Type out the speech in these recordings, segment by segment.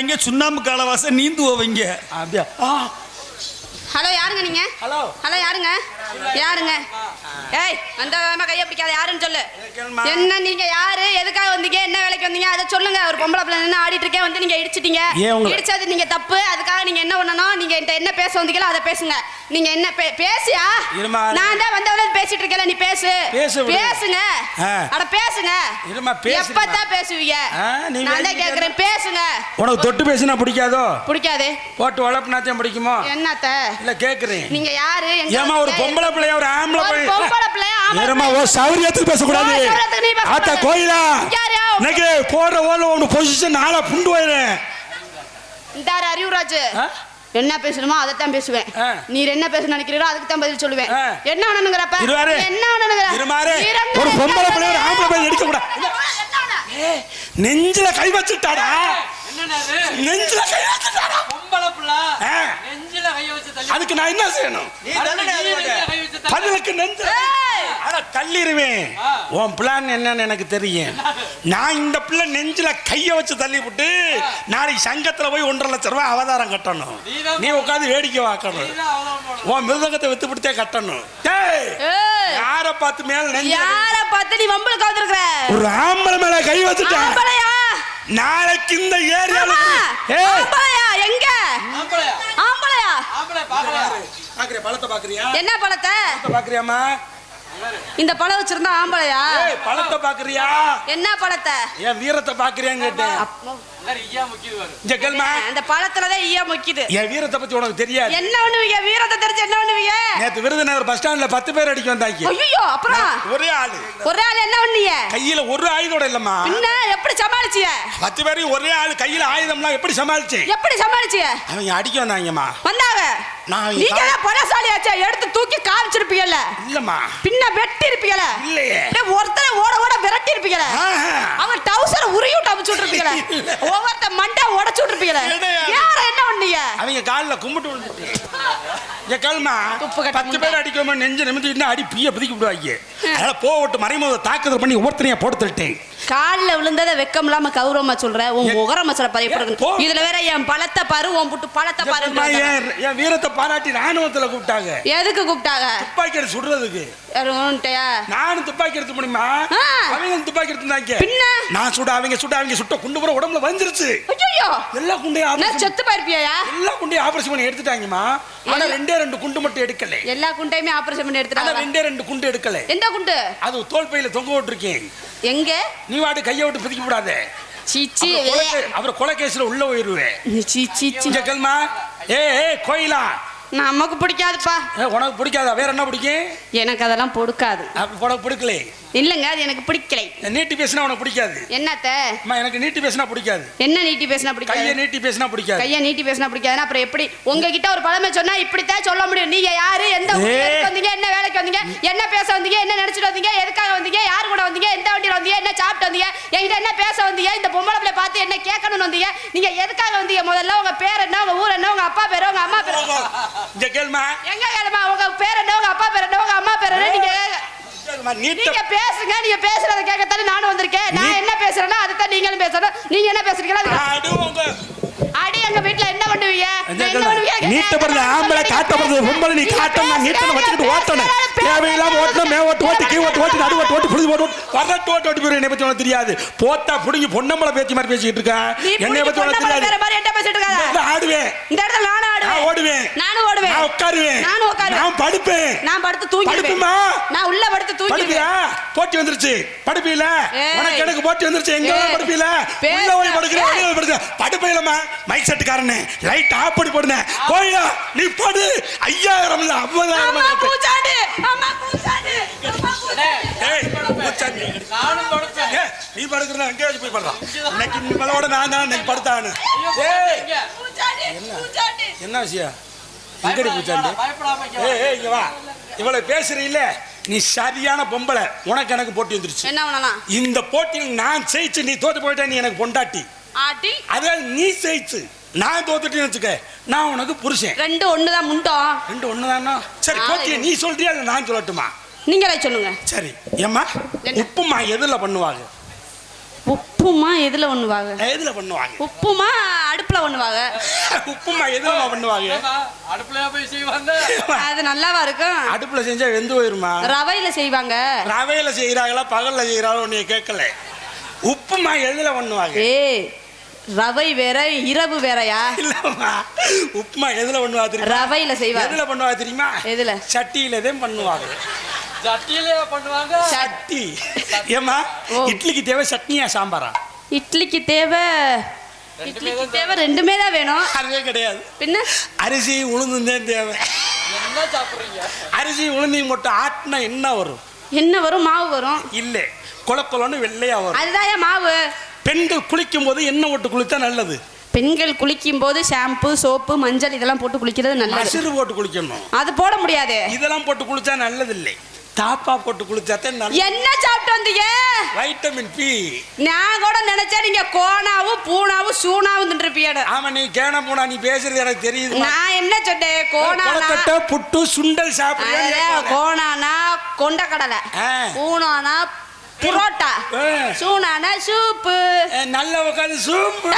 வைப்பாங்க சுண்ணாம்பு காலவாசம் நீந்துவோவங்க அப்படியா? ஆ. ஹலோ யாருங்க நீங்க? ஹலோ ஹலோ யாருங்க? யாருங்க? ஏய் அந்த வேகமா கையை பிடிக்காத யாருன்னு சொல்லு. என்ன நீங்க யாரு? எதுக்காக வந்தீங்க? என்ன வேலைக்கு வந்தீங்க? அதை சொல்லுங்க. ஒரு பொம்பளை பிள்ளை நின்று ஆடிட்டு இருக்கேன். வந்து நீங்க இடிச்சிட்டீங்க. இடிச்சது நீங்க தப்பு. அதுக்காக நீங்க என்ன பண்ணணும்? நீங்க என்கிட்ட என்ன பேச வந்தீங்களோ அதை பேசுங்க. நீங்க என்ன பே- பேசியா? இருமா. நான் தான் வந்தவள பேசிட்டு இருக்கேன் நீ பேசு. பேசுங்க. அட பேசுங்க. இருமா. எப்பதான் பேசுவீங்க? நான் தான் கேக்குறேன். பேசுங்க. உனக்கு தொட்டு பேசினா பிடிக்காதோ? பிடிக்காது. போட்டு வளர்ப்புனாத்தையும் பிடிக்குமோ? என்னத்த? இல்ல கேக்குறேன் நீங்க யாரு ஏமா ஒரு? பொம்பளை பிள்ளைய ஒரு ஆம்பளை ஒரு பிள்ளை பொம்பளை பிள்ளை ஆம்பளை ஏமா. ஒரு ஓ, சௌரியத்துக்கு நீ பேசக்கூடாது. ஆத்தா கோயிலா யாரு? இன்னைக்கு போடுற ஓல ஒன்று பொசிஷன் நாளா புண்டு போயிடுறேன் இந்தாரு அறிவுராஜ்? என்ன பேசணுமோ அதைத்தான் பேசுவேன் ஆ. நீர் என்ன பேச நினைக்கிறீரோ அதுக்கு தான் பதில் சொல்லுவேன். என்ன இருவாரு. என்ன. நிரந்தர ஒரு பொம்பளை பிள்ளை ஒரு ஆம்பளை பிள்ளை எடுக்க கூடாது. நெஞ்சில கை வச்சுட்டாடா நெஞ்சில கை வச்சுட்டாடா பொம்பளை புள்ள. நெஞ்சில தள்ளி அதுக்கு நான் என்ன செய்யணும்? பதிலுக்கு நெஞ்சு! ஆனா தள்ளிடுவேன். உன் பிளான் என்னன்னு எனக்கு தெரியும். நான் இந்த பிள்ளை நெஞ்சில கைய வச்சு தள்ளி விட்டு நாளைக்கு சங்கத்துல போய் ஒன்றரை லட்ச ரூபாய் அவதாரம் கட்டணும். நீ உட்காந்து வேடிக்கை போடணும். உன் மிருதகத்தை வித்து பிடிச்சே கட்டணும்! யார பார்த்து மேல நெஞ்சு யார பார்த்து நீ வம்பளுக்கு வந்திருக்கிற ஒரு ஆம்பளை மேல கை வச்சுட்டேன் நாளைக்கு இந்த ஏரியால எங்க? ஆம்பளையா? பாக்குறியா? பழத்தை பாக்குறியா? என்ன பழத்தை? பாக்குறியாமா இந்த பழம் வச்சிருந்தா ஆம்பளையா? பழத்தை பாக்குறியா? என்ன பழத்தை? என் வீரத்தை பாக்குறியான்னு கேட்டேன். அந்த பழத்துலதான் ஈய முக்கிது. என் வீரத்தை பத்தி உனக்கு தெரியாது. என்ன பண்ணுவீங்க? வீரத்தை தெரிஞ்சு என்ன பண்ணுவீங்க? நேத்து விருதுநகர் பஸ் ஸ்டாண்ட்ல பத்து பேர் அடிக்க வந்தாங்க. ஐயோ அப்புறம்? ஒரே ஆளு. ஒரே ஆள் என்ன பண்ணீங்க கையில ஒரு ஆயுதம் இல்லம்மா. பின்ன எப்படி சமாளிச்சிய? பத்து பேரையும் ஒரே ஆளு கையில ஆயுதம்லாம் எப்படி சமாளிச்சேன் எப்படி சமாளிச்சிய? அவங்க அடிக்க வந்தாங்கம்மா. வந்தாங்க நான் நீங்க தான் பலசாலியாச்சே எடுத்து தூக்கி காமிச்சிருப்பீங்கல்ல? இல்லம்மா. பின்ன வெட்டி இருப்பீங்கல்ல இல்லையே ஒருத்தரை ஓட ஓட விரட்டி இருப்பீங்கல்ல. அவன் டவுசர் உருவிட்டு அமுச்சு விட்டுருப்பீங்கல்ல. ஒவ்வொருத்த மண்டை உடைச்சு விட்டுருப்பீங்கல்ல கிடையாது. யார என்ன பண்ணீங்க? அவங்க காலில் கும்பிட்டு விழுந்துட்டு கட்ட பத்து பேர் அடிக்காம நெஞ்சு நிமித்திட்டு அடி பீய பிதிக்க விடுவாங்க அதனால போவட்டு மறைமுக தாக்குதல் பண்ணி ஒவ்வொருத்தரையா போட்டு தள்ளிட்டேன். கால்ல விழுந்ததை வெக்கம் இல்லாம கௌரவமா சொல்ற? உன் முகரமா சொல்ல பாரு எப்படி. இதுல வேற என் பழத்தை பாரு உன் புட்டு பழத்தை பாரு என் வீரத்தை பாராட்டி ராணுவத்துல கூப்பிட்டாங்க. எதுக்கு கூப்பிட்டாங்க? துப்பாக்கி எடுத்து சுடுறதுக்கு? நானும் துப்பாக்கி எடுத்து முடியுமா. அவங்க துப்பாக்கி எடுத்துருந்தாங்க? நான் சுட அவங்க சுட அவங்க சுட்ட குண்டு பூரா உடம்புல வந்துருச்சு. எல்லா குண்டையும் செத்து போயிருப்பியா எல்லா குண்டையும் ஆபரேஷன் பண்ணி எடுத்துட்டாங்கம்மா. ஆனா ரெண்டே ரெண்டு குண்டு மட்டும் எடுக்கல. எல்லா குண்டையுமே ஆபரேஷன் பண்ணி எடுத்துட்டாங்க ரெண்டே ரெண்டு குண்டு எடுக்கல. எந்த குண்டு? அது தோல் பையில தொங்க விட்டுருக்கேன். எங்க? நீ வாட்டு கையை விட்டு பிதிக்க விடாத. சீச்சி அப்புறம் கொலை- கேஸ்ல உள்ள போயிருவேன். சீ சீ சீ இங்க கேள்மா ஏ ஏ கோயிலா? நமக்கு பிடிக்காதுப்பா. ஏ, உனக்கு பிடிக்காதா? வேற என்ன பிடிக்கும்? எனக்கு அதெல்லாம் பொறுக்காது அப்ப உனக்கு பிடிக்கல இல்லைங்க அது எனக்கு பிடிக்கலை. நீட்டி பேசினா உனக்கு பிடிக்காது? என்னத்த? அம்மா எனக்கு நீட்டி பேசினா பிடிக்காது. என்ன நீட்டி பேசினா கையை பிடிக்காது நீட்டி பேசினா பிடிக்காது. கையை நீட்டி பேசினா பிடிக்காதுன்னா அப்புறம் எப்படி? உங்ககிட்ட ஒரு பழமை சொன்னா இப்படித்தான் சொல்ல முடியும். நீங்க யாரு? எந்த. இருந்து வந்தீங்க? என்ன வேலைக்கு வந்தீங்க? என்ன பேச வந்தீங்க? என்ன நினைச்சிட்டு வந்தீங்க? எதுக்காக வந்தீங்க? யாரு கூட வந்தீங்க? எந்த வண்டியில வந்தீங்க? என்ன சாப்பிட்டு வந்தீங்க? என்கிட்ட என்ன பேச வந்தீங்க? இந்த பொம்பளை பிள்ளை பார்த்து என்ன கேட்கணும்னு வந்தீங்க? நீங்க எதுக்காக வந்தீங்க? முதல்ல உங்க பேர் என்ன? உங்க ஊர் என்ன? உங்க அப்பா பேரு? உங்க அம்மா பேரு? இங்க கேள்மா. எங்க கேளுமா? உங்க பேர் என்ன? உங்க அப்பா பேர் என்ன? உங்க அம்மா பேர் என்ன? நீங்க நீங்க பேசுங்க நீங்க பேசுறத கேட்கத்தானே நானும் வந்திருக்கேன். நான் என்ன பேசுறேனோ அதுதான் நீங்களும் பேசணும். நீங்க என்ன பேசுறீங்களோ அடு எங்க வீட்ல என்ன பண்ணுவீங்க? நீட்டப்படுறது ஆம்பளை காட்டப்படுறது பொம்பளை நீ காட்டணும் நீட்டணும் வச்சுக்கிட்டு ஓட்டணும். தேவையில்லாம ஓட்டணும் மே ஓட்டு ஓட்டு கீ ஓட்டு ஓட்டு நடு ஓட்டு ஓட்டு புழுதி ஓட்டு வரட்டு ஓட்டு ஓட்டு போயிரு என்னை பத்தி உனக்கு தெரியாது. போத்தா புடுங்கி பொன்னம்பளை பேச்சு மாதிரி பேசிக்கிட்டு இருக்கா? நீ என்னை பத்தி உனக்கு தெரியாது. ஆடுவேன். இந்த இடத்துல நானும் நான் ஆடுவேன் ஓடுவேன். நானும் ஓடுவேன். நான் உட்காருவேன். நானும் உட்காருவேன். நான் படுப்பேன். நான் படுத்து தூங்கிடுவேன். படுப்புமா? நான் உள்ள படுத்து படுப்பியா? தூங்கிடுவேன் போட்டி வந்துருச்சு. படுப்பீல. உனக்கு எனக்கு போட்டி வந்துருச்சு. எங்க. படுப்பீல? உள்ள போய் படுக்கிற ஏய். வெளிய படுக்கிற படுப்பையிலமா மைக் செட்டுக்காரனே லைட் ஆஃப் பண்ணி போடுன. கோயிலா நீ படு. ஐயாயிரம் இல்ல ஐம்பதாயிரம் நீ படுக்கிறத அங்கே போய் படுறான் இன்னைக்கு நீ நான் தான் இன்னைக்கு படுத்தானு என்ன? விஷயம்? எங்கடி பூச்சாண்டி? பயப்படாம இங்க வா. ஏய் ஏய் இங்க வா. இவ்வளவு பேசுறீல்ல. நீ சரியான பொம்பளை. உனக்கு எனக்கு போட்டி வந்துருச்சு. என்ன பண்ணலாம் இந்த போட்டியில் நான் ஜெயிச்சு நீ தோத்து போயிட்ட நீ எனக்கு பொண்டாட்டி. ஆட்டி அதே நீ ஜெயிச்சு நான் தோத்துட்டேன்னு வச்சுக்க நான் உனக்கு புருஷன். ரெண்டு ஒண்ணுதான் முண்டம் ரெண்டு ஒண்ணுதானா? சரி போட்டியை நீ சொல்றியா இல்லை நான் சொல்லட்டுமா? நீங்களே சொல்லுங்க. சரி ஏம்மா? உப்புமா எதுல பண்ணுவாங்க? உப்புமா எதுல ஒண்ணுவாங்க எதுல பண்ணுவாங்க? உப்புமா அடுப்புல ஒண்ணுவாங்க உப்புமா எதுல பண்ணுவாங்க? ஏம்மா, அடுப்புலயா போய் செய்வாங்க? அது நல்லாவா இருக்கும்? அடுப்புல செஞ்சா வெந்து போயிருமா? ரவையில செய்வாங்க. ரவையில செய்யறாங்களா பகல்ல செய்யறாங்களோ உன்னைய கேட்கல. உப்புமா எதுல பண்ணுவாங்க? ஏய் ரவை வேற இரவு வேறயா? இல்லம்மா உப்புமா எதுல பண்ணுவா தெரியுமா? ரவையில செய்வாங்க எதுல பண்ணுவா தெரியுமா? எதுல? சட்டியில தான் பண்ணுவாங்க. சட்டியிலயா பண்ணுவாங்க? சட்டி. ஏமா. இட்லிக்கு தேவை சட்னியா சாம்பாரா? இட்லிக்கு தேவை இட்லிக்கு தேவை ரெண்டுமே தான் வேணும். அதுவே கிடையாது. பின்ன? அரிசி உளுந்தும் தான் தேவை. என்ன சாப்பிடுறீங்க? அரிசி உளுந்தையும் மட்டும் ஆட்டினா என்ன வரும்? என்ன வரும்? மாவு வரும். இல்லை குளக்குளம்னு வெள்ளையா வரும். அதுதான் ஏன் மாவு. பெண்கள் குளிக்கும் போது எண்ணெய் போட்டு குளித்தா நல்லது. பெண்கள் குளிக்கும் போது ஷாம்பு சோப்பு மஞ்சள் இதெல்லாம் போட்டு குளிக்கிறது நல்லது. மசுறு போட்டு குளிக்கணும். அது போட முடியாது. இதெல்லாம் போட்டு குளிச்சா நல்லது இல்லை தாப்பா போட்டு குளிச்சா தான் நல்லது என்ன சாப்பிட்டு வந்தீங்க? வைட்டமின் பி நான் கூட நினைச்சேன் நீங்க கோணாவும் பூனாவும் சூனாவும் தின்றுப்பியாடு ஆமா நீ கேன போனா நீ பேசுறது எனக்கு தெரியுது நான் என்ன சொன்னேன்? கோணானா புட்டு சுண்டல் சாப்பிடுறியா அதே கோணானா கொண்டக்கடலை. ஆ. பூனானா புரோட்டா. சூனானா சூப்பு. நல்ல உட்காந்து சூப்பு.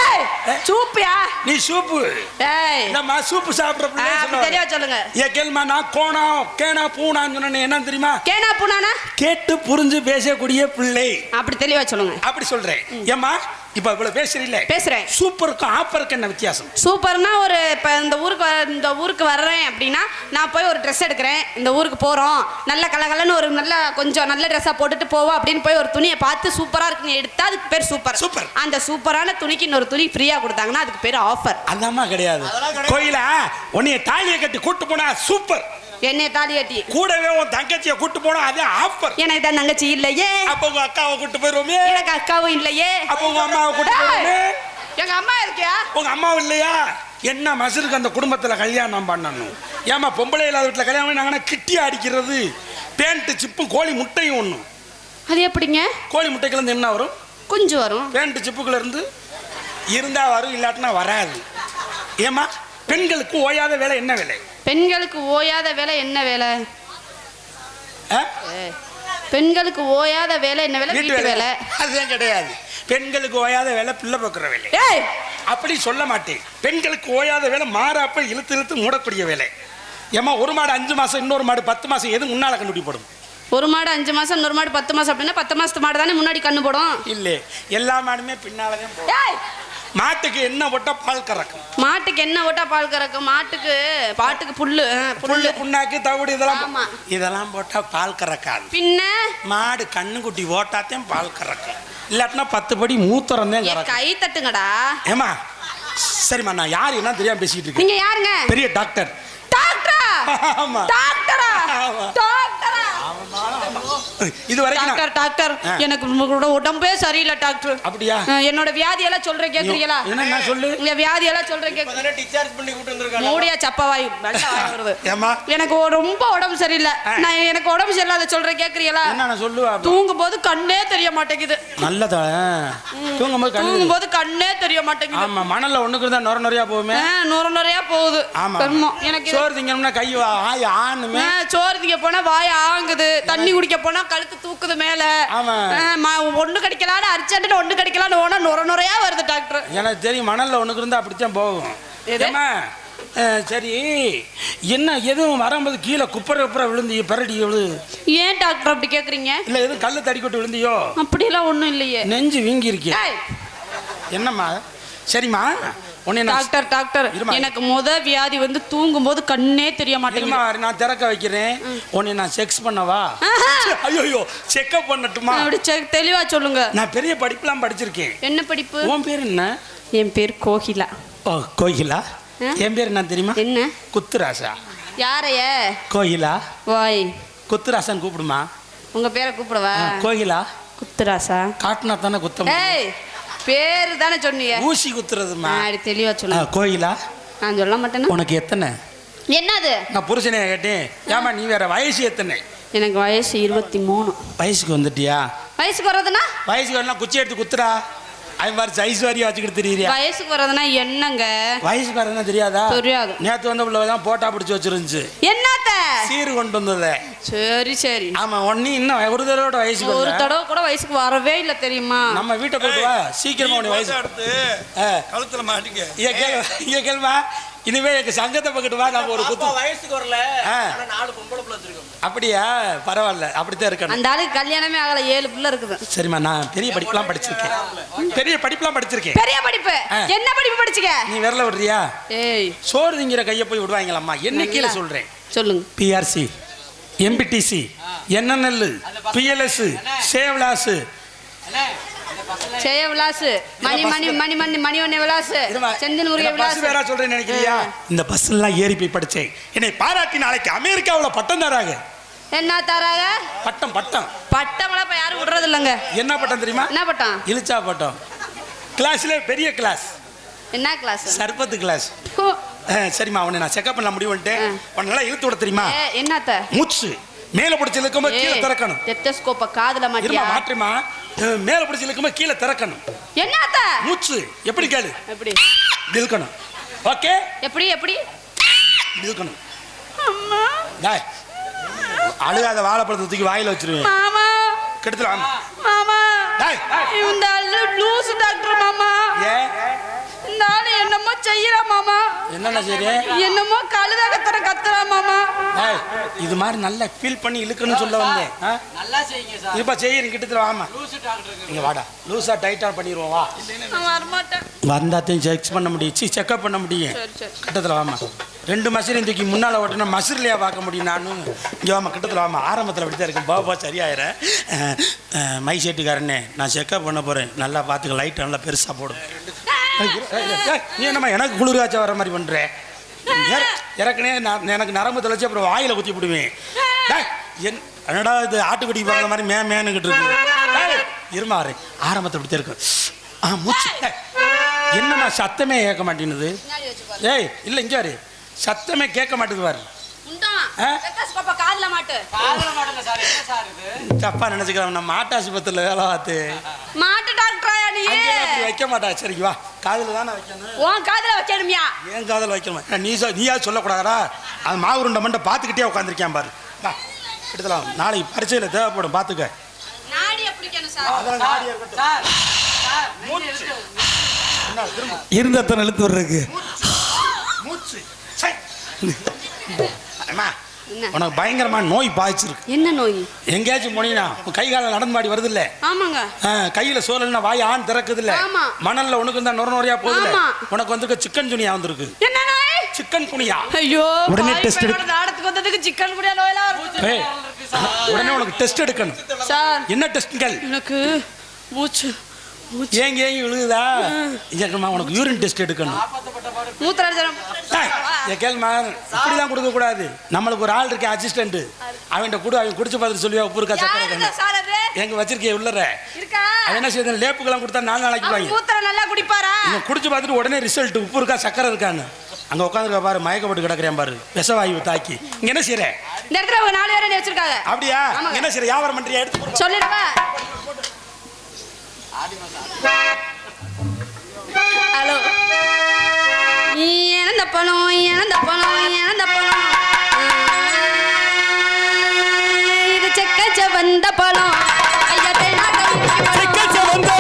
சூப்பியா? நீ சூப்பு. ஏய். நம்ம சூப்பு சாப்பிடுற தெளிவா சொல்லுங்க. ஏ கேள்மா நான் கோணா கேனா பூனான்னு சொன்னேன் என்ன தெரியுமா? கேனா பூனானா? கேட்டு புரிஞ்சு பேசக்கூடிய பிள்ளை. அப்படி தெளிவா சொல்லுங்க. அப்படி சொல்றேன். ஏம்மா இப்ப இவ்வளவு பேசுறீல்ல பேசுறேன். சூப்பருக்கும் ஆப்பருக்கும் என்ன வித்தியாசம்? சூப்பர்னா ஒரு இப்போ இந்த ஊருக்கு வர இந்த ஊருக்கு வர்றேன் அப்படின்னா நான் போய் ஒரு ட்ரெஸ் எடுக்கிறேன். இந்த ஊருக்கு போகிறோம் நல்ல கலகலன்னு ஒரு நல்ல கொஞ்சம் நல்ல ட்ரெஸ்ஸாக போட்டுட்டு போவோம் அப்படின்னு போய் ஒரு துணியை பார்த்து சூப்பராக இருக்குன்னு எடுத்தா அதுக்கு பேர் சூப்பர். சூப்பர். அந்த சூப்பரான துணிக்கு இன்னொரு துணி ஃப்ரீயாக கொடுத்தாங்கன்னா அதுக்கு பேர் ஆஃபர் அதாம்மா கிடையாது. கோயிலா உன்னைய தாலியை கட்டி கூட்டு போனா சூப்பர். என்னை தாலி கட்டி கூடவே உன் தங்கச்சியை கூட்டு போனா அது ஆஃபர் எனக்கு தான் தங்கச்சி இல்லையே. அப்ப உங்க அக்காவை கூட்டு போயிருவோமே. எனக்கு அக்காவும் இல்லையே. அப்ப உங்க அம்மாவை கூட்டு போயிருவோமே. எங்க அம்மா இருக்கியா? உங்க அம்மாவும் இல்லையா? என்ன மசருக்கு அந்த குடும்பத்துல கல்யாணம் பண்ணணும்? ஏமா பொம்பளை இல்லாத வீட்டுல கல்யாணம் பண்ணி நாங்கன்னா கிட்டி அடிக்கிறது? பேண்ட் சிப்பும் கோழி முட்டையும் ஒண்ணும் அது எப்படிங்க? கோழி முட்டைக்குள்ள இருந்து என்ன வரும்? குஞ்சு வரும். பேண்ட் சிப்புக்குள்ள இருந்து இருந்தா வரும் இல்லாட்டினா வராது. ஏமா பெண்களுக்கு ஓயாத வேலை என்ன வேலை? பெண்களுக்கு ஓயாத வேலை என்ன வேலை? பெண்களுக்கு ஓயாத வேலை என்ன வேலை? வீட்டு வேலை. அதுதான் கிடையாது. பெண்களுக்கு ஓயாத வேலை பிள்ளை பார்க்குற வேலை. அப்படி சொல்ல மாட்டேன். பெண்களுக்கு ஓயாத வேலை மாறாப்ப இழுத்து இழுத்து மூடக்கூடிய வேலை. ஏமா ஒரு மாடு அஞ்சு மாசம் இன்னொரு மாடு பத்து மாசம் எது முன்னால கண்டுபிடிப்படும் ஒரு மாடு அஞ்சு மாசம் இன்னொரு மாடு பத்து மாசம் அப்படின்னா பத்து மாசத்து மாடு தானே முன்னாடி கண்ணு போடும்? இல்லை எல்லா மாடுமே பின்னாலதான் போடும் ஏய்! மாட்டுக்கு என்ன போட்டா பால் கறக்கும். மாட்டுக்கு என்ன ஓட்டா பால் கறக்கும். மாட்டுக்கு பாட்டுக்கு புல்லு புல்லு. புண்ணாக்கு தவிடு இதெல்லாம். இதெல்லாம் போட்டா பால் கறக்காது. பின்ன? மாடு கண்ணுக்குட்டி ஓட்டாத்தையும் பால் கறக்கும். இல்லாட்டினா பத்து படி மூத்தரம் தான் கை தட்டுங்கடா. ஏமா சரிம்மா நான் யார் என்ன தெரியாம பேசிட்டு இருக்கேன்? நீங்க யாருங்க? பெரிய டாக்டர். டாக்டரா? ஆமா. டாக்டரா? ஆமா. டாக்டரா இது வரைக்கும் டாக்டர் டாக்டர். எனக்கு உங்களோட உடம்பே சரியில்லை டாக்டர். அப்படியா? என்னோட வியாதி எல்லாம் சொல்றேன் கேக்குறீங்களா? என்ன நான் சொல்லு? இந்த வியாதி எல்லாம் சொல்றேன் கேக்கு டிஸ்சார்ஜ் பண்ணி கூட்டு வந்திருக்காங்க மூடியா சப்பவாய் எனக்கு ரொம்ப உடம்பு சரியில்லை. நான் எனக்கு உடம்பு சரியில்லாத சொல்றேன் கேக்குறீங்களா? என்ன நான் சொல்லுவா? தூங்கும் போது கண்ணே தெரிய மாட்டேங்குது. நல்லதா? தூங்கும்போது கண்ணு தூங்கும் போது கண்ணே தெரிய மாட்டேங்குது. ஆமா மணல்ல ஒண்ணுக்கு இருந்தா நொர நொறையா போகுமே. நுர நுறையா போகுது. ஆமா. எனக்கு சோறு திங்கணும்னா கை ஆய் ஆணுமே. சோறு திங்க போனா வாய் ஆங்குது. தண்ணி குடிக்க போனா கழுத்து தூக்குது மேல. ஒண்ணு கடிக்கலான்னு அர்ஜென்ட் ஒண்ணு கடிக்கலான்னு ஓனா நுர நுறையா வருது டாக்டர். எனக்கு தெரியும் மணல்ல ஒண்ணுக்கு இருந்தா அப்படித்தான் போகும். அஹ், சரி. என்ன எதுவும் வரும்போது கீழே குப்பரை குப்பரை விழுந்தி பரடி விழு ஏன் டாக்டர் அப்படி கேக்குறீங்க? இல்ல எதுவும் கல்லு தடி கொட்டு விழுந்தியோ? அப்படியெல்லாம் ஒண்ணும் இல்லையே. நெஞ்சு வீங்கி இருக்கே ஏய், என்னம்மா? சரிம்மா. உன்னை டாக்டர் டாக்டர். எனக்கு முத வியாதி வந்து தூங்கும் போது கண்ணே தெரிய மாட்டேங்குது நான் திறக்க வைக்கிறேன். உன்னை நான் செக்ஸ் பண்ணவா. ஐயோ செக்அப் பண்ணட்டுமா? அப்படி செக் தெளிவா சொல்லுங்க. நான் பெரிய படிப்புலாம் படிச்சிருக்கேன். என்ன படிப்பு? உன் பேர் என்ன? என் பேர் கோகிலா. ஓ கோகிலா? என் பேர் என்ன தெரியுமா? என்ன? குத்துராசா. யாரைய? கோகிலா? வாய். குத்துராசன் கூப்பிடுமா? உங்க பேரை கூப்பிடவா? கோகிலா. குத்துராசா. காட்டினா தானே குத்த முடியும். ஏய் பேரு தானே சொன்னீங்க ஊசி குத்துறதுமா அப்படி தெளிவா ஆ, சொல்லுங்க கோகிலா நான் சொல்ல மாட்டேன்னா? உனக்கு எத்தனை? என்னது? நான் புருஷனை கேட்டேன். ஏமா நீ வேற வயசு எத்தனை? எனக்கு வயசு இருபத்தி மூணு வயசுக்கு வந்துட்டியா? வயசுக்கு வர்றதுன்னா? வயசுக்கு வரலாம் குச்சி எடுத்து குத்துறா அது மாதிரி சைஸ் வாரியா வச்சுக்கிட்டு தெரியுறியா? வயசுக்கு வர்றதுன்னா என்னங்க? வயசுக்கு வரதுன்னா தெரியாதா? தெரியாது. நேத்து வந்த பிள்ளை தான் போட்டா பிடிச்சி வச்சிருந்துச்சு. என்னத்த சீர் கொண்டு வந்ததே. சரி சரி. ஆமா ஒன்னு இன்னும் ஒரு தடவை வயசுக்கு ஒரு. தடவை கூட வயசுக்கு வரவே இல்லை தெரியுமா? நம்ம வீட்டை போயிட்டு வா சீக்கிரமா உனக்கு வயசு எடுத்து. கழுத்துல மாட்டிக்க. இங்க கேள் இங்க கேள்வா இனிமே எங்க சங்கத்தை பக்கத்து வா நம்ம ஒரு குத்து வயசுக்கு வரல. நாலு பொம்பளை பிள்ளை வச்சிருக்கோம். அப்படியா? பரவாயில்ல அப்படித்தான் இருக்கணும். அந்த ஆளுக்கு கல்யாணமே ஆகல ஏழு பிள்ளை இருக்குது. சரிம்மா நான் பெரிய படிப்புலாம் படிச்சிருக்கேன். பெரிய படிப்புலாம் படிச்சிருக்கேன். பெரிய படிப்பு. என்ன படிப்பு படிச்சுக்க? நீ விரல விடுறியா? ஏய். சோறு திங்கிற கையை போய் விடுவாங்களாம்மா. நல்லா. சொல்றேன். சொல்லுங்க. பிஆர்சி எம்பிடிசி என்என்எல் பிஎல்எஸ் சேவ்லாஸ் ஜெய விலாஸ் மணி மணி மணி மணி மணி ஒன்னே விலாஸ் பஸ் விலாஸ் வேற சொல்றேன்னு நினைக்கிறியா? இந்த பஸ் எல்லாம் ஏறி போய் படிச்சேன். என்னை பாராட்டி நாளைக்கு அமெரிக்காவுல பட்டம் தராங்க. என்ன தராங்க? பட்டம் பட்டம். பட்டமெல்லாம் இப்ப யாரும் விடுறது இல்லைங்க என்ன பட்டம் தெரியுமா? என்ன பட்டம்? இழிச்சா பட்டம். கிளாஸ்ல பெரிய கிளாஸ் என்ன கிளாஸ் சர்பத்து கிளாஸ் சரிம்மா அவனை நான் செக்அப் பண்ண ஆ. உன்னை நல்லா இழுத்து விட தெரியுமா? என்னத்த? மூச்சு. மேல பிடிச்சி இழுக்கும்போது கீழே திறக்கணும். டெட்டஸ்கோப்ப காதுல மாட்டியா? மாற்றுமா? அஹ், மேல பிடிச்சி இழுக்கும்போது கீழே திறக்கணும். என்னத்த? மூச்சு. எப்படி கேளு? எப்படி? இழுக்கணும். ஓகே? எப்படி எப்படி? இழுக்கணும். டேய், அழுகாத வாழைப்பழத்தை தூக்கி வாயில வச்சிருவேன். மாமா. கெடுத்துல ஆமா. மாமா. டேய். இந்த லூசு டாக்டர் மாமா. செய்யறா மாமா. என்னென்ன சரி என்னமோ கழுத கத்துற கத்துறா மாமா இது மாதிரி நல்லா ஃபீல் பண்ணி இழுக்கணும்னு சொல்ல வந்தேன்? நல்லா செய்யுங்க சார். இப்ப செய்யறேன் கிட்டத்துல வாமா இங்க வாடா. லூசா டைட்டா பண்ணிடுவோம் வா. வரமாட்டேன். வந்தாத்தையும் செக் பண்ண முடியும். சி செக்அப் பண்ண முடியும். சரி சரி கிட்டத்தில் வாமா ரெண்டு மசிரையும் தூக்கி முன்னால் ஓட்டினா மசிர்லையா பார்க்க முடியும் நானும். இங்கே வாமா கிட்டத்தில் வாமா ஆரம்பத்தில் அப்படி தான் இருக்கும் பாபா சரியாயிரேன் மை செட்டுக்காரனே நான் செக்அப் பண்ண போகிறேன் நல்லா பார்த்துக்க லைட் நல்லா பெருசாக போடும். நீ என்னம்மா எனக்கு குளிர் காய்ச்சல் வர மாதிரி பண்ணுற இறக்குனே நான் எனக்கு நரம்பு தொலைச்சி அப்புறம் வாயில் குத்தி விடுவேன் டேய், என் என்னடா இது ஆட்டுக்குடி பிறந்த மாதிரி மே மேனுக்கிட்டு இருக்கு. டேய், இருமாறு ஆரம்பத்தில் இப்படி இருக்கும். ஆ மூச்சு. டேய், என்னம்மா சத்தமே கேட்க பாரு. ஏய் இல்ல இங்க பாரு சத்தமே கேட்க மாட்டேங்குது பாரு. உண்டான் ஆ? டெட்டஸ்கோப்ப காதுல மாட்டு. காதல மாட்டேங்க சார். என்ன சார் இது? தப்பா நினைச்சுக்கிறோம் நம்ம ஆட்டாசுபத்திரியில் வேலை பார்த்து. மாட்டு டாக்டரா நீ வைக்க மாட்டா சரிக்கு வா. காதில் தானே வைக்கணும். உன் காதுல வச்சிடுமியா ஏன் காதில் வைக்கணும்? நீ சொ நீயா சொல்லக்கூடாதா அது மாவு உருண்டை மண்டை பார்த்துக்கிட்டே உட்காந்துருக்கேன் பாரு. எடுத்துலாம். நாளைக்கு பரீட்சையில் தேவைப்படும் பார்த்துக்க. நாடிய பிடிக்கணும் சார். அதெல்லாம் நாடி இருக்கட்டும். சார் சார் நீங்க இருக்கு என்ன, திரும்ப. இருந்தத்தனை இழுத்து வர்றதுக்கு? மூச்சு? உனக்கு பயங்கரமான நோய் பாய்ச்சிருக்கு. என்ன நோய்? எங்கேயாச்சும் போனீங்கன்னா உன் கை காலம் நடந்து மாடி வருது இல்லை? ஆமாங்க. கையில சோழல்னா வாய் ஆண் திறக்குது இல்ல. மணல்ல உனக்கு தான் நுர நுறையா போகுது. உனக்கு வந்து சிக்கன் துணியா வந்திருக்கு. சிக்கன் குனியா ஐயோ உடனே எடுக்க- நாடத்துக்கு வந்ததுக்கு சிக்கன் குடியா நோயெல்லாம் உடனே உனக்கு டெஸ்ட் எடுக்கணும். சார். என்ன டெஸ்ட்கள் எனக்கு மூச்சு. ஏங்க ஏங்க விழுகுதா? ஏக்கமா உனக்கு யூரின் டெஸ்ட் எடுக்கணும். மூத்திரம் கேளுமா இப்படிலாம் கொடுக்க கூடாது நம்மளுக்கு ஒரு ஆள் இருக்கே அசிஸ்டன்ட் அவன்கிட்ட கூட அவன் குடிச்சு பார்த்துட்டு சொல்லுவா உப்பு இருக்கா சக்கரை எங்க வச்சிருக்கே உள்ளற. அவன் என்ன செய்யுது லேப்புக்கெல்லாம் கொடுத்தா நாலு நாளைக்கு வாங்கி மூத்திரம் நல்லா குடிப்பாரா? இவன் குடிச்சு பார்த்துட்டு உடனே ரிசல்ட் உப்பு இருக்கா சக்கரை இருக்கான்னு. அங்க உட்காந்துருக்க பாரு மயக்கப்பட்டு கிடக்குறேன் பாரு. விஷவாயு தாக்கி. இங்க என்ன செய்யற? இந்த இடத்துல நாலு பேரை வச்சிருக்காங்க அப்படியா? என்ன செய்யற? வியாபாரம் பண்றியா? எடுத்து. சொல்லிடுவா. ஹலோ. இழந்த பழம் இழந்த பழம் இழந்த பழம் இது செக்க செவந்த பழம். ஐயா தென்னாட்டம் செக்க செவந்த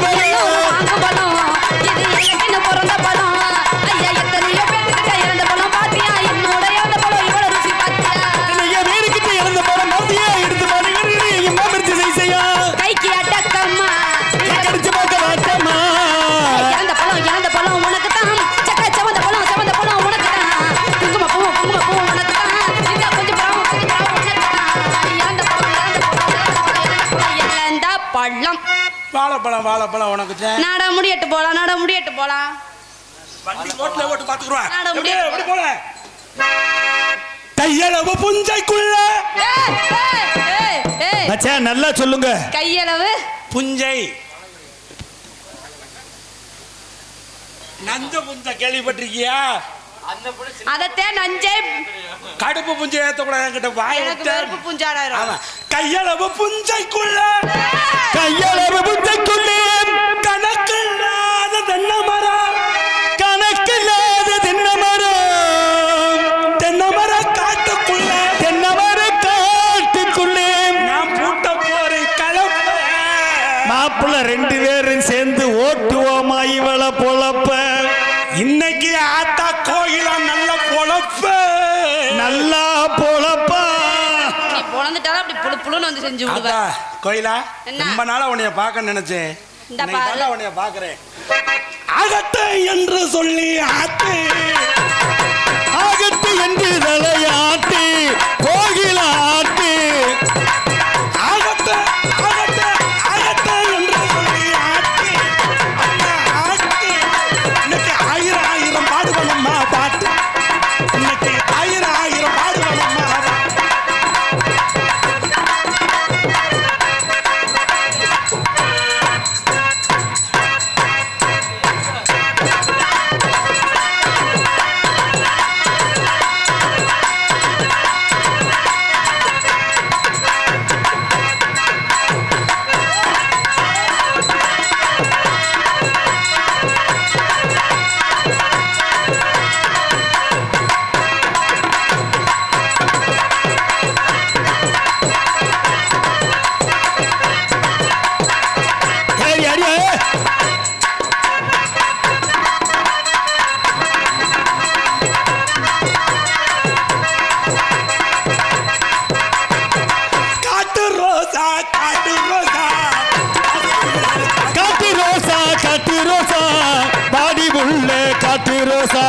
வாழைப்பழம் வாழைப்பழம் உனக்கு தான். நாட முடியட்டு போலாம் நாட முடியட்டு போலாம் வண்டி ரோட்ல ஓட்டு பாத்துக்குருவா நாட முடியாது. எப்படி போல. கையளவு புஞ்சைக்குள்ள. ஏய், ஏய், ஏய், ஏய். மச்சான் நல்லா சொல்லுங்க. கையளவு? புஞ்சை. நஞ்ச புஞ்சை கேள்விப்பட்டிருக்கியா? அதத்தேன் நஞ்சே கடுப்பு புஞ்சை ஏத்தக்கூடாது என்கிட்ட வாய. வெறுப்பு புஞ்சாடாயிரும் ஆமா. கையளவு புஞ்சைக்குள்ள. கையளவு புஞ்சைக்குள்ள. கணக்கில்லாத தென்னமரம். கணக்கில்லாத தென்னமரம். தென்னமர காட்டுக்குள்ள. தென்னமர காட்டுக்குள்ளே. நான் பூட்ட போற கலப்ப. மாப்பிள்ள ரெண்டு பேரும் சேர்ந்து ஓட்டுவோமா இவளை போல? வந்து செஞ்சு விடுவேன் கோயிலா? என்ன? ரொம்ப நாளா உன்னைய பார்க்க நினைச்சேன். இந்த இன்னைக்கு பாரு. உன்னைய பார்க்கறேன். அகத்தை என்று சொல்லி ஆத்து. ஆகட்டு என்று தலையாட்டு கோகிலாட்டு ஆகத்தை காட்டு ரோசா. காட்டு ரோசா காட்டு ரோசா. பாடி உள்ள காட்டு ரோசா.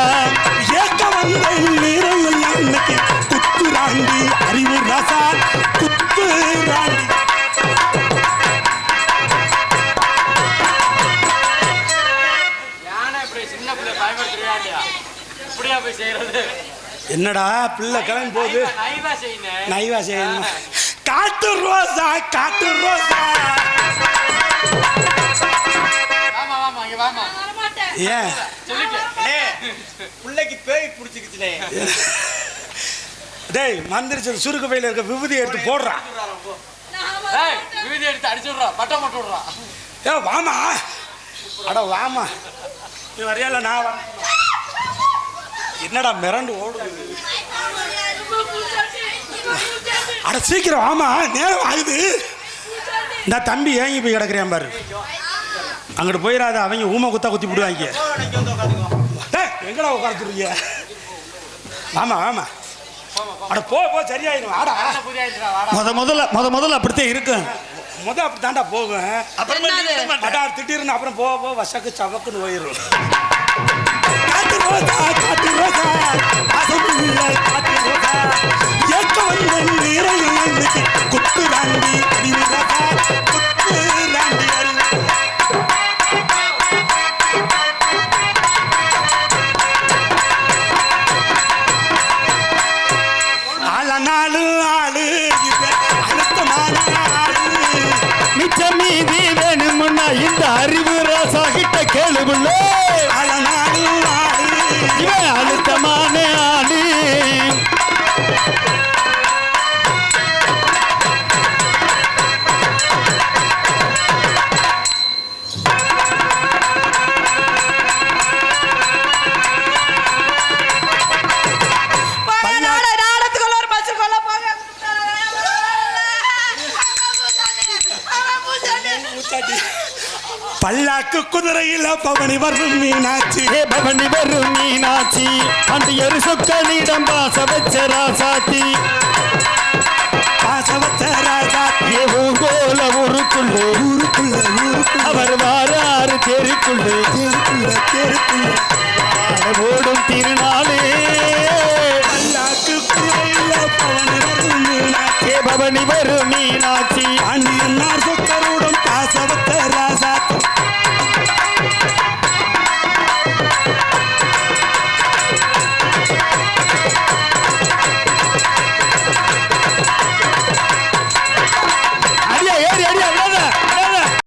ஏக்க வந்த நீரையெல்லாம் இன்னைக்கு குத்து ராண்டி அறிவு ரசா. என்னடா பிள்ளை கிளம்பி போகுது நைவா செய்யணும். காட்டு ரோசா காட்டு ரோசா. ஏன்? பிள்ளைக்கு பேய் பிடிச்சிக்கிச்சுனே. டேய் மந்திரிச்சு சுருக்கு பையில இருக்க விபூதி எடுத்து போடுறா. ஏய் விபூதி எடுத்து அடிச்சு விடுறா பட்டம் போட்டு விடுறா. ஏ வாமா. அட வாமா. நீ வரையால நான். என்னடா மிரண்டு ஓடுது? அட சீக்கிரம் வாமா நேரம் ஆகுது. இந்த தம்பி ஏங்கி போய் கிடக்குறேன் பாரு. அங்கிட்டு போயிடாத அவங்க ஊமை குத்தா குத்தி விடுவாங்க. டேய், எங்கடா உட்காந்துருக்கீங்க வாமா வாமா. அட போ போ சரியாயிடும் ஆடா முத முதல்ல முத முதல்ல அப்படித்தான் இருக்கும் முத அப்படி தாண்டா போகும் அப்புறமா திடீர்னு அப்புறம் போக போக வசக்கு சவக்குன்னு போயிடும் அறிவு ரோசா குத்து ராண்டி பவனி வரும் மீனாட்சி. ஏ பவனி வரும் மீனாட்சி அந்த எரு சொக்கலிடம் பாச வச்ச ராசாத்தி. பாசவத்த ராஜா ஏ ஊர்கோல ஊருக்குள்ளே ஊருக்குள்ள ஊருக்குள்ள. அவர் வாராறு தெருக்குள்ளே. தேருக்குள்ள தேருக்குள்ள. ஓடும் திருநாளே. குதிரையில பவனி வரும் மீனாட்சி. ஏ